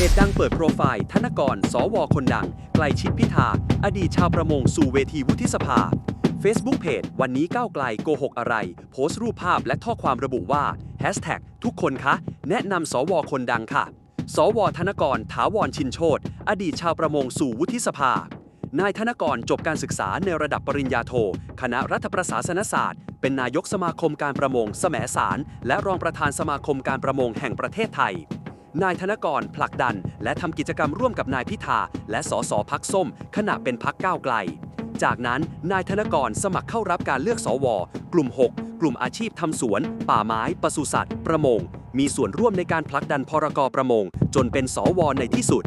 เพจดังเปิดโปรไฟล์ ธนกร สว คนดังใกลชิดพิธา อดีตชาวประมงสู่เวทีวุฒิสภา Facebook เพจวันนี้ก้าวไกลโกหกอะไร โพสต์รูปภาพและข้อความระบุว่า Hashtag ทุกคนคะ แนะนำสว คนดังค่ะ สว ธนกร ถาวรชินโชตอดีตชาวประมงสู่วุฒิสภา นายธนกรจบการศึกษาในระดับปริญญาโท คณะรัฐประศาสนศาสตร์ เป็นนายกสมาคมการประมง แสมสาร และรองประธานสมาคมการประมงแห่งประเทศไทย นายธนกรผลักดัน และทำกิจกรรมร่วมกับนายพิธา และสสพักส้ม ขณะเป็นพักก้าวไกล จากนั้นนายธนกรสมัครเข้ารับการเลือกสว กลุ่ม 6 กลุ่มอาชีพทำสวน ป่าไม้ปศุสัตว์ ประมง มีส่วนร่วมในการผลักดันพรกประมง จนเป็นสวในที่สุด